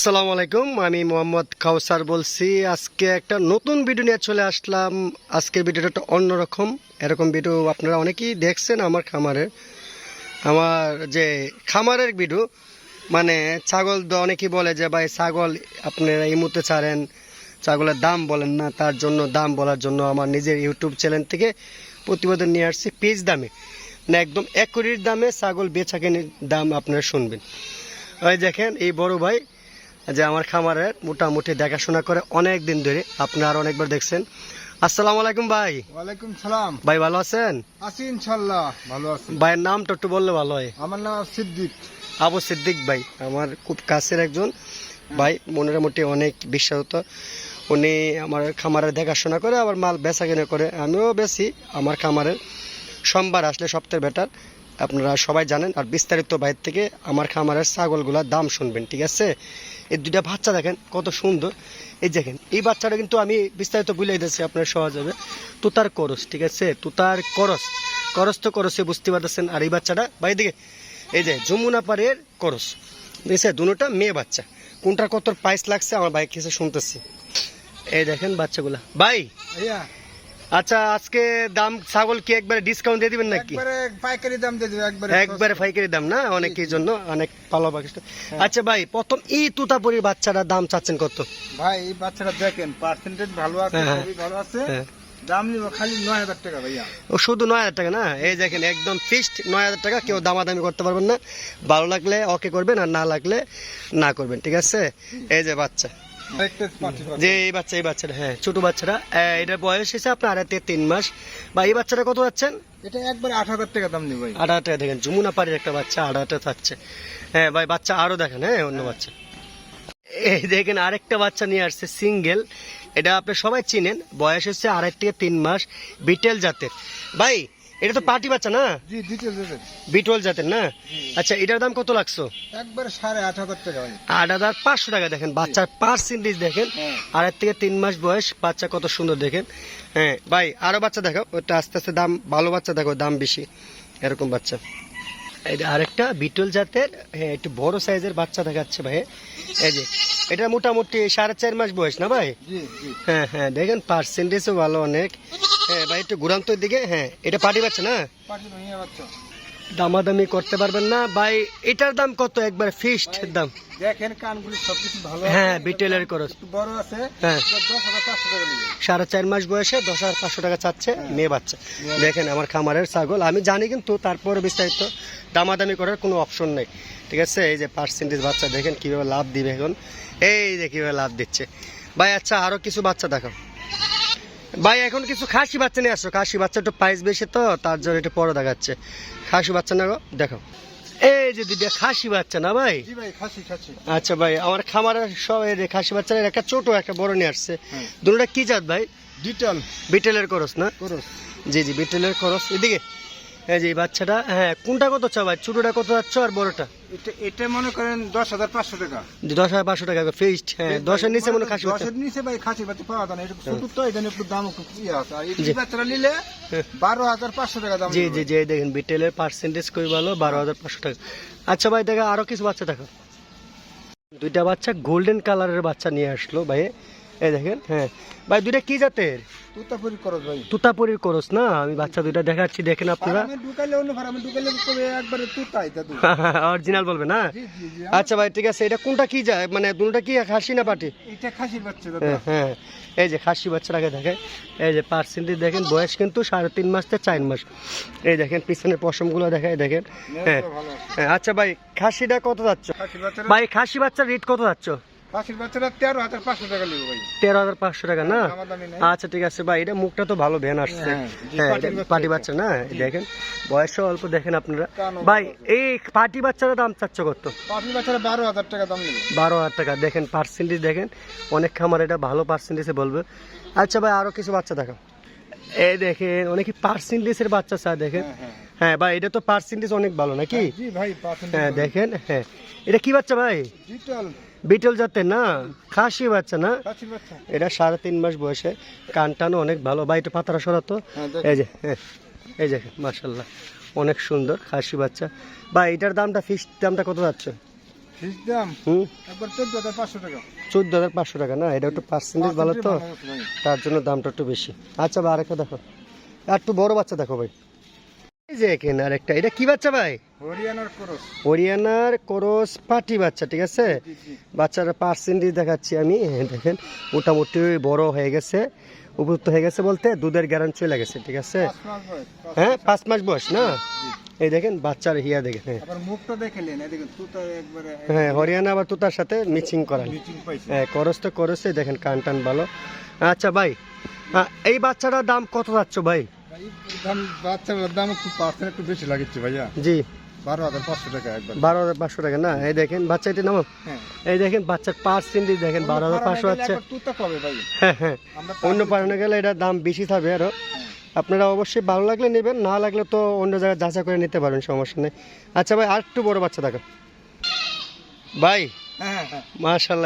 আসসালামু আলাইকুম, আমি মোহাম্মদ কাউসার বলছি। আজকে একটা নতুন ভিডিও নিয়ে চলে আসলাম। আজকের ভিডিওটা একটা অন্যরকম। এরকম ভিডিও আপনারা অনেকেই দেখছেন আমার খামারের আমার যে খামারের ভিডিও মানে ছাগল অনেকেই বলে যে, ভাই, ছাগল আপনারা এই মুহূর্তে ছাড়েন। ছাগলের দাম বলেন না, তার জন্য দাম বলার জন্য আমার নিজের ইউটিউব চ্যানেল থেকে প্রতিবেদন নিয়ে আসছি পিস দামে। না একদম এক দামে ছাগল বেচা কেনার দাম আপনারা শুনবেন। ওই দেখেন, এই বড় ভাই যে আমার খামারের মোটামুটি দেখাশোনা করে অনেক দিন ধরে। আপনারা অনেকবার দেখছেন। আসসালামু আলাইকুম ভাই। ওয়ালাইকুম সালাম। ভাই ভালো আছেন? আছি ইনশাল্লাহ ভালো আছি। ভাইয়ের নামটা একটু বললে ভালো হয়। আমার নাম সিদ্দিক। আবু সিদ্দিক ভাই আমার খুব কাছের একজন। ভাই মনের মোটে অনেক বিশ্বাসত। উনি আমার খামারের দেখাশোনা করে আবার মাল বেচা কেনা করে। আমিও বেশি আমার খামারের সোমবার আসলে সপ্তাহে বেটার আপনারা সবাই জানেন আর বিস্তারিত বাইর থেকে আমার খামারের ছাগলগুলোর দাম শুনবেন ঠিক আছে? এই দুইটা বাচ্চা দেখেন, কত সুন্দর। এই দেখেন, এই বাচ্চাটা কিন্তু আমি বিস্তারিত বুঝাই দিচ্ছি আপনার সহজ হবে। তুতার করস, ঠিক আছে? তুতার করস। করস তো করসে বুঝতে পারতেছেন। আর এই বাচ্চাটা বাই দিকে এই যে যমুনা পাড়ের করস দেখছে দুটোটা মেয়ে বাচ্চা। কোনটার কত প্রাইস লাগছে? আমার বাইক এসে শুনতেছি। এই দেখেন বাচ্চাগুলা। ভাই আচ্ছা আজকে দাম ছাগল কি একবারে ডিসকাউন্ট দিয়ে দিবেন নাকি? একবারে পাইকারি দাম দিয়ে দিবে একবারে একবারে ফাইকারি দাম না? অনেকের জন্য অনেক ভালো বাকিটা আচ্ছা ভাই প্রথম এই তুতাপুরির বাচ্চাটার দাম চাচ্ছেন কত? ভাই এই বাচ্চাটা দেখেন পার্সেন্টেজ ভালো আছে হ্যাঁ, হ্যাঁ। খুবই ভালো আছে। হ্যাঁ। দাম নিব খালি নয় হাজার টাকা ভাইয়া। ও শুধু নয় হাজার টাকা না? এই দেখেন একদম ফিক্সড নয় হাজার টাকা কেউ দামাদামি করতে পারবেন না। ভালো লাগলে ওকে করবেন আর না লাগলে না করবেন ঠিক আছে? এই যে বাচ্চা। যে এই বাচ্চা এই বাচ্চাটা হ্যাঁ ছোট বাচ্চাটা। এটার বয়স হিসেবে আপনার আড়াই থেকে তিন মাস। বা এই বাচ্চাটা কত যাচ্ছেন? এটা একবারে আট হাজার টাকা দাম নিব ভাই। আট হাজার টাকা দেখেন যমুনা পাড়ির একটা বাচ্চা আট হাজার থাকছে হ্যাঁ ভাই বাচ্চা আরও দেখেন হ্যাঁ অন্য বাচ্চা। এই দেখেন আরেকটা বাচ্চা নিয়ে আসছে সিঙ্গেল। এটা আপনি সবাই চিনেন বয়স হচ্ছে আড়াই থেকে তিন মাস বিটেল জাতের। ভাই এটা তো পার্টি বাচ্চা না? জি ডিটেল জাতের। বিটল জাতের না? আচ্ছা এটার দাম কত লাগছো? একবার সাড়ে আট হাজার টাকা আট হাজার পাঁচশো টাকা দেখেন বাচ্চার পার্সেন্টেজ দেখেন। হ্যাঁ। আড়াই থেকে তিন মাস বয়স বাচ্চা কত সুন্দর দেখেন। হ্যাঁ ভাই আরও বাচ্চা দেখো ওটা আস্তে আস্তে দাম ভালো বাচ্চা দেখো দাম বেশি এরকম বাচ্চা। আরেকটা বিটল জাতের হ্যাঁ একটু বড় সাইজের বাচ্চা দেখাচ্ছে ভাই। এই যে এটা মোটামুটি সাড়ে চার মাস বয়স না ভাই? হ্যাঁ হ্যাঁ দেখেন পার্সেন্টেজও ভালো অনেক। হ্যাঁ ভাই একটু ঘুরান্তর দিকে হ্যাঁ এটা পাটি বাচ্চা না? দামাদামি করতে পারবেন না। ভাই এটার দাম কত একবার ফিক্সড দাম? দেখেন কানগুলি সবকিছু ভালো হ্যাঁ। বিটেলের খরচ। বড় আছে হ্যাঁ। সাড়ে চার মাস বয়সে দশ হাজার পাঁচশো টাকা চাচ্ছে মেয়ে বাচ্চা। দেখেন আমার খামারের ছাগল। আমি জানি কিন্তু তারপরে বিস্তারিত দামাদামি করার কোনো অপশন নেই। ঠিক আছে? এই যে পার্সেন্টেজ বাচ্চা দেখেন কীভাবে লাভ দিবে এখন। এই যে কীভাবে লাভ দিচ্ছে। ভাই আচ্ছা আরও কিছু বাচ্চা দেখাও। ভাই এখন কিছু খাসি বাচ্চা নিয়ে আসো। খাসি বাচ্চা একটু প্রাইস বেশি তো তার জন্য একটু পরে দেখাচ্ছে। খাসি বাচ্চা না গো দেখো। এই যে দিদি খাসি বাচ্চা না ভাই? আচ্ছা ভাই আমার খামারের সব এই যে খাসি বাচ্চার একটা ছোট একটা বড় নিয়ে আসছে। হ্যাঁ। দুটোটা কি জাত ভাই? ডিটেল। বিটেলের করস না? করস। জি জি বিটেলের খরচ এদিকে। এই যে বাচ্চাটা হ্যাঁ কোনটা কত চাও ভাই? ছোটটা কত যাচ্ছ আর বড়টা? এটা এটা মনে করেন দশ হাজার পাঁচশো টাকা। দশ হাজার পাঁচশো টাকা ফিক্সড হ্যাঁ দশের নিচে মনে খাসি দশের নিচে ভাই খাসি বাচ্চা পাওয়া যায় না এটা ছোট তো এই একটু দাম একটু ইয়ে আছে। আর এই বাচ্চাটা নিলে হ্যাঁ। বারো হাজার পাঁচশো টাকা দাম জি জি জি দেখেন বিটেলের পার্সেন্টেজ খুবই ভালো বারো হাজার পাঁচশো টাকা। আচ্ছা ভাই দেখো আরও কিছু বাচ্চা দেখো। দুইটা বাচ্চা গোল্ডেন কালারের বাচ্চা নিয়ে আসলো ভাই। এই দেখেন হ্যাঁ। ভাই দুইটা কি জাতের? তুতাপুরি করস ভাই। তুতাপুরির করস না? আমি বাচ্চা দুইটা দেখাচ্ছি দেখেন আপনারা। ঢুকাইলে অন্য ফার্মে ঢুকাইলে কবে একবারে তুতাই দাদু অরিজিনাল বলবে না? আচ্ছা ভাই ঠিক আছে এটা কোনটা কি যায়? মানে দুটোটা কি খাসি না পাটি? এটা খাসির বাচ্চা দাদা। হ্যাঁ হ্যাঁ। এই যে খাসি বাচ্চাটাকে দেখেন এই যে পার্সেন্টেজ দেখেন বয়স কিন্তু সাড়ে তিন মাস থেকে চার মাস। এই দেখেন পিছনের পশমগুলো দেখায় দেখেন। হ্যাঁ। হ্যাঁ, আচ্ছা ভাই খাসিটা কত যাচ্ছে? ভাই খাসি বাচ্চার রেট কত যাচ্ছ? বাচ্চারা তেরো হাজার পাঁচশো টাকা নেবে ভাই। তেরো হাজার পাঁচশো টাকা না? আচ্ছা ঠিক আছে ভাই এটা মুখটা তো ভালো ভ্যান আসছে। হ্যাঁ, হ্যাঁ বাচ্চা পাটি বাচ্চা না? দেখেন বয়সও অল্প দেখেন আপনারা। ভাই এই পাটি বাচ্চারা দাম চাচ্ছ কত? পাখির বাচ্চারা বারো হাজার টাকা দাম নেবে। বারো হাজার টাকা দেখেন পার্সেন্টেজ দেখেন। অনেক খামার এটা ভালো পার্সেন্টেজ বলবে। আচ্ছা ভাই আরও কিছু বাচ্চা দেখো এই দেখেন অনেকে পার্সেন্টেজের বাচ্চা চা দেখেন? হ্যাঁ, হ্যাঁ। হ্যাঁ। ভাই এটা তো পার্সেন্টেজ অনেক ভালো নাকি? ভাই হ্যাঁ দেখেন হ্যাঁ। এটা কি বাচ্চা ভাই? বিটল। জাতের না? খাসি বাচ্চা না? এটা সাড়ে তিন মাস বয়সে। কান টানও অনেক ভালো। ভাই একটু পাতারা সরাতো হ্যাঁ, এই যে হ্যাঁ। এই যে মার্শাল্লাহ অনেক সুন্দর খাসি বাচ্চা। ভাই এটার দামটা ফিক্সড দামটা কত যাচ্ছে? দাম? একবার পাঁচশো টাকা। না? এটা একটু পার্সেন্টেজ ভালো তো। তার জন্য দামটা একটু বেশি। আচ্ছা ভাই আরেকটা দেখো। আর একটু বড় বাচ্চা দেখো ভাই। এই যে এখানে আরেকটা এটা কি বাচ্চা ভাই? হরিয়ানার হরিয়ানার করস পাটি বাচ্চা ঠিক আছে? বাচ্চার পার্সেন্টেজ দেখাচ্ছি আমি। দেখেন মোটামুটি বড় হয়ে গেছে। উপযুক্ত হয়ে গেছে বলতে দুধের গ্যারান্টি চলে গেছে ঠিক আছে? হ্যাঁ পাঁচ মাস বয়স না? এই দেখেন বাচ্চার হিয়া দেখেন হ্যাঁ। আবার মুখটা দেখে নেন এদিকে তুতা একবারে হ্যাঁ হরিয়ানা আবার তুতার সাথে মিচিং পাইছে। হ্যাঁ করস তো করসে দেখেন কান টান ভালো। আচ্ছা ভাই এই বাচ্চাটার দাম কত যাচ্ছ ভাই? ভাই, দাম বাচ্চার দাম একটু পার্সেন্ট একটু বেশি লাগছে ভাইয়া। জি। বারো হাজার পাঁচশো টাকা একবার। বারো হাজার পাঁচশো টাকা না? এই দেখেন নাম? হ্যাঁ। এই দেখেন বাচ্চার পার্সেন্টেজ দেখেন বারো হাজার পাঁচশো আছে। হ্যাঁ হ্যাঁ। অন্য গেলে এটার দাম বেশি থাকবে। আপনারা অবশ্যই ভালো লাগলে নেবেন না লাগলে তো অন্য জায়গায় যাচাই করে নিতে পারবেন সমস্যা নেই। আচ্ছা ভাই আর একটু বড় বাচ্চা দেখো ভাই হ্যাঁ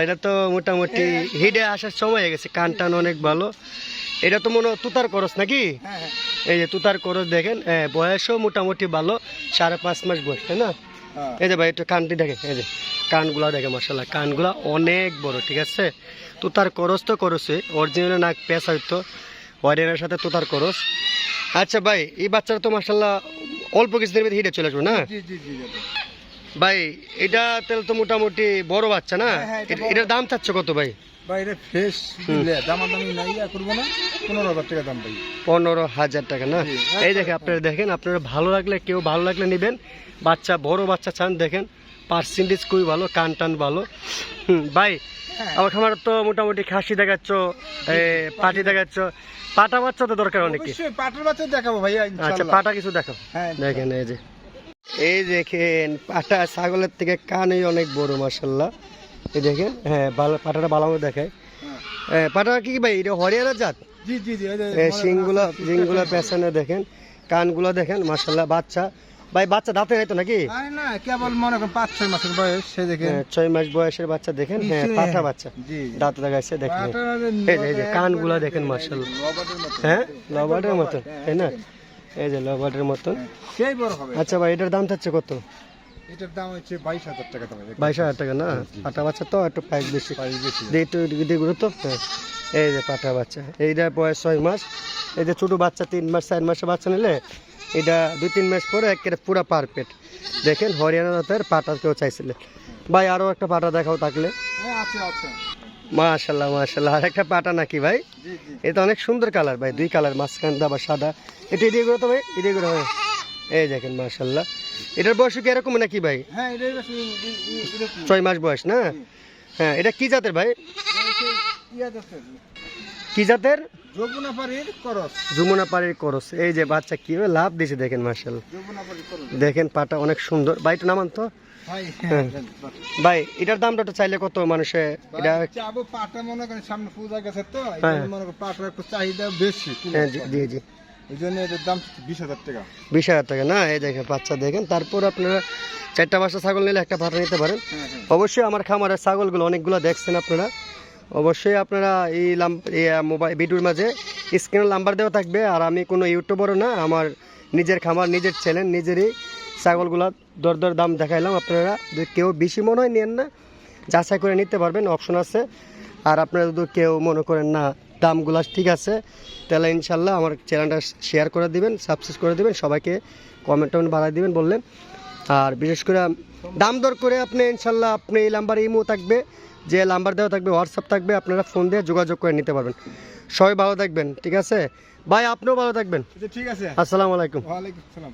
এটা তো মোটামুটি হিডে আসার সময় হয়ে গেছে কান টান অনেক ভালো। এটা তো মনে হয় তুতার করস নাকি? এই যে তুতার করস দেখেন হ্যাঁ, বয়সও মোটামুটি ভালো সাড়ে পাঁচ মাস বয়স তাই না? হ্যাঁ। এই যে ভাই একটু কানটি দেখে এই যে কানগুলা দেখে মাসাল্লাহ কানগুলা অনেক বড় ঠিক আছে? তুতার করস তো করছে অরিজিনাল নাক পেঁচা হইতো ওয়ারিয়ানের সাথে তুতার করস। আচ্ছা ভাই এই বাচ্চারা তো মাসাল্লাহ অল্প কিছুদিনের মধ্যে হিটে চলে আসবে না? জি জি জি ভাই এটা তাহলে তো মোটামুটি বড় বাচ্চা না? হ্যাঁ, হ্যাঁ। এটার দাম চাচ্ছ কত ভাই? ভাই এটা ফ্রেশ দিলে দামাদামি নাই ইয়া করব না পনেরো হাজার টাকা দাম ভাই। পনেরো হাজার টাকা না? এই দেখে আপনারা দেখেন আপনারা ভালো লাগলে কেউ ভালো লাগলে নেবেন। বাচ্চা বড় বাচ্চা চান দেখেন পার্সেন্টেজ খুবই ভালো কান টান ভালো। ভাই হ্যাঁ। আমার খামার তো মোটামুটি খাসি দেখাচ্ছ পাটি দেখাচ্ছ। পাটা বাচ্চা তো দরকার অনেক কিছু অবশ্যই বাচ্চা দেখাবো ভাইয়া আচ্ছা পাটা কিছু দেখো হ্যাঁ দেখেন এই যে। এই দেখেন পাটা ছাগলের থেকে কানই অনেক বড় মাসাল্লাহ এই দেখেন হ্যাঁ পাটাটা ভালো মতো দেখায় হ্যাঁ। পাটা কি ভাই? এটা হরিয়ানা জাত? জি জি জি শিংগুলো শিংগুলো পেছনে দেখেন কানগুলো দেখেন মাসাল্লাহ বাচ্চা। ভাই বাচ্চা দাঁতে হয়তো নাকি? না কেবল মনে করেন পাঁচ ছয় মাসের বয়স সে দেখেন। হ্যাঁ, ছয় মাস বয়সের বাচ্চা দেখেন হ্যাঁ পাঠা বাচ্চা। দাঁত লাগাইছে দেখেন। এই যে এই যে কানগুলো দেখেন মাসাল্লাহ হ্যাঁ লবার্টের মতন তাই না? এই যে লবার্টের মতন। আচ্ছা ভাই এটার দাম চাচ্ছে কত? এটার দাম হচ্ছে বাইশ হাজার টাকা দাম বাইশ হাজার টাকা না? পাঠা বাচ্চা তো একটু প্রাইস বেশি। একটু তো। হ্যাঁ এই যে পাঠা বাচ্চা। বয়স ছয় মাস। এই যে ছোটো বাচ্চা তিন মাস চার বাচ্চা নিলে এটা দুই তিন মাস পরে একেবারে পুরো পারফেক্ট দেখেন হরিয়ানা জাতের পাটা কেউ চাইছিলেন ভাই আরও একটা পাটা দেখাও থাকলে হ্যাঁ আছে মাশাল্লাহ মাশাল্লাহ। আর একটা পাটা নাকি ভাই? এটা অনেক সুন্দর কালার ভাই দুই কালার মাঝখান আবার সাদা। এটা এদিকে তো ভাই এদিকে হয় এই দেখেন মাশাল্লাহ এটার বয়স কি এরকম নাকি ভাই? হ্যাঁ। ছয় মাস বয়স না? হ্যাঁ এটা কি জাতের ভাই? কি জাতের? যমুনা পাড়ির করস। এই যে বাচ্চা কীভাবে লাভ দেখেন মার্শাল দেখেন পাটা অনেক সুন্দর। ভাইটা নামান তো। ভাই হ্যাঁ। হ্যাঁ। ভাই এটার দামটা তো চাইলে কত মানুষে এটা পাটা মনে করেন সামনে পূজা গেছে তো মনে করেন পাটার একটু চাহিদা বেশি। হ্যাঁ জি জি। এই জন্য এটার দাম বিশ হাজার টাকা। বিশ হাজার টাকা। না এই দেখেন বাচ্চা দেখেন। তারপর আপনারা চারটা ছাগল নিলে একটা পাঠা নিতে পারেন। হ্যাঁ হ্যাঁ। অবশ্যই আমার খামারের ছাগলগুলো অনেকগুলো দেখছেন আপনারা। অবশ্যই আপনারা এই মোবাইল ভিডিওর মাঝে স্ক্রিনের নাম্বার দেওয়া থাকবে। আর আমি কোনো ইউটিউবারও না আমার নিজের খামার নিজের চ্যানেল নিজেরই ছাগলগুলো দর দর দাম দেখাইলাম আপনারা। কেউ বেশি মনে হয় নেন না। যাচাই করে নিতে পারবেন অপশন আছে। আর আপনারা যদি কেউ মনে করেন না দামগুলো ঠিক আছে তাহলে ইনশাল্লাহ আমার চ্যানেলটা শেয়ার করে দিবেন সাবস্ক্রাইব করে দিবেন সবাইকে কমেন্ট টমেন্ট বাড়াই দিবেন বললেন। আর বিশেষ করে দাম দর করে আপনি ইনশাল্লাহ আপনি এই নাম্বার ইমো থাকবে যে নাম্বার দেওয়া থাকবে হোয়াটসঅ্যাপ থাকবে আপনারা ফোন দিয়ে যোগাযোগ করে নিতে পারবেন। সবাই ভালো থাকবেন ঠিক আছে? ভাই আপনিও ভালো থাকবেন। আচ্ছা, ঠিক আছে। আসসালামু আলাইকুম। ওয়ালাইকুম সালাম